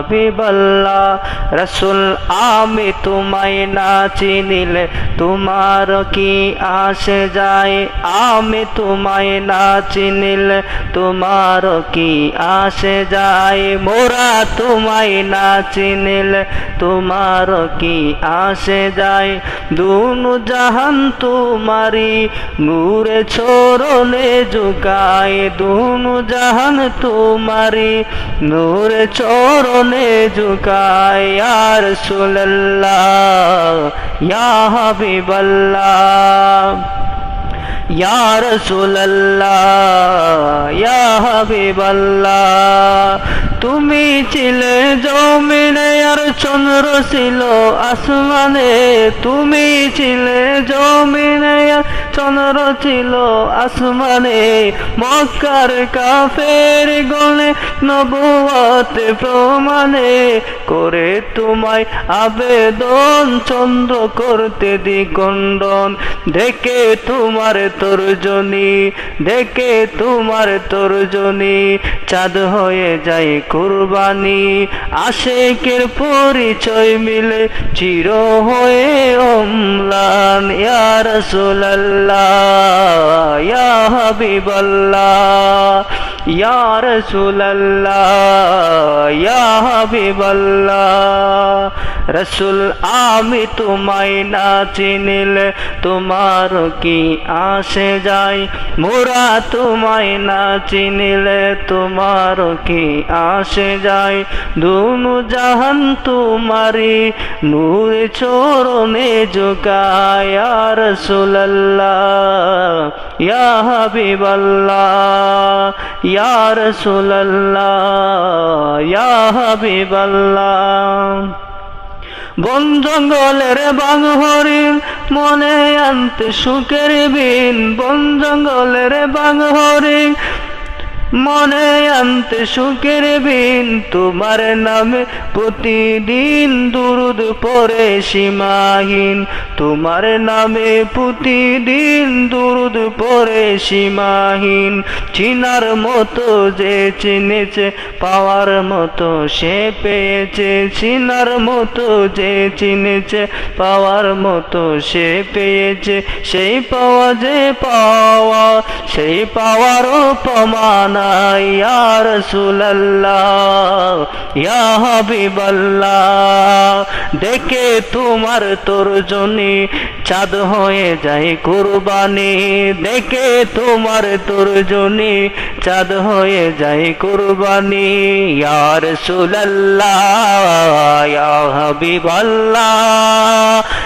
হাবিবল্লা রসুল, আমি তোমায় না চিনিলে তোমার কি আসে যায়? আমি তোমায় না চিনিলে তোমার কি আসে যায়? মোরা তোমায় না চিনিলে তোমার কি আসে যায়? দুন জাহান তোমারি নূরে চরণে যোগায় দুন জাহান তোমারি নূরে চরণ জুগায় ইয়ার সুল্লাহ ইয়া হাবিবাল্লাহ ইয়া রসুল্লাহ ইয়া হাবিবাল্লাহ তুমি ছিলে জমিনে আর চন্দ্র ছিল আসমানে, তুমি ছিলে জমিনে। চন্দ্র ছিল আসমানে, মক্কার কাফের গলে নবুয়াতে প্রমাণে করে তোমায় আবেদন, চন্দ্র করতে দিগণ্ডন দেখে তোমার তর্জনী, দেখে তোমার তর্জনী, চাঁদ হয়ে যায় কুরবানি। আশেকের পরিচয় মিলে চির হয়ে অম্লান ইয়ার রাসূলুল্লাহ ইয়া হাবিবাল্লাহ ইয়া রাসূলুল্লাহ ইয়া হাবিবাল্লাহ। রসুল, আমি তোমায় না চিনিলে তোমার কি আসে যায়? মোরা তোমায় না চিনিলে তোমার কি আসে যায়? দুনু জাহান তোমারি নূর চরণে জোগায় রসুল্লাহ ইয়া হাবিবাল্লাহ, ইয়া রসুল্লাহ ইয়া বন জঙ্গলের বাঘ হরিণ মনে আনতে সুখের বিন। বন জঙ্গলের বাঘ হরিণ মনে আনতে সুখের বিন, তোমার নামে প্রতিদিন দুরুদ পরে সীমাহীন। তোমার নামে প্রতিদিন দুরুদ পরে সীমাহীন। চিনার মতো যে চিনেছে, পাওয়ার মতো সে পেয়েছে। চিনার মতো যে চিনেছে, পাওয়ার মতো সে পেয়েছে। সেই পাওয়া যে পাওয়া, সেই পাওয়ারও প্রমাণ রসুল্লাহ ইয়া দেখে তোমার তর্জনী চাঁদ হয়ে যায় কুরবানি। দেখে তোমার তর্জনী চাঁদ হয়ে যায় কুরবানি। ইয়া রসুল্লাহ ইয়া হাবিবাল্লাহ,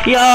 ইয়া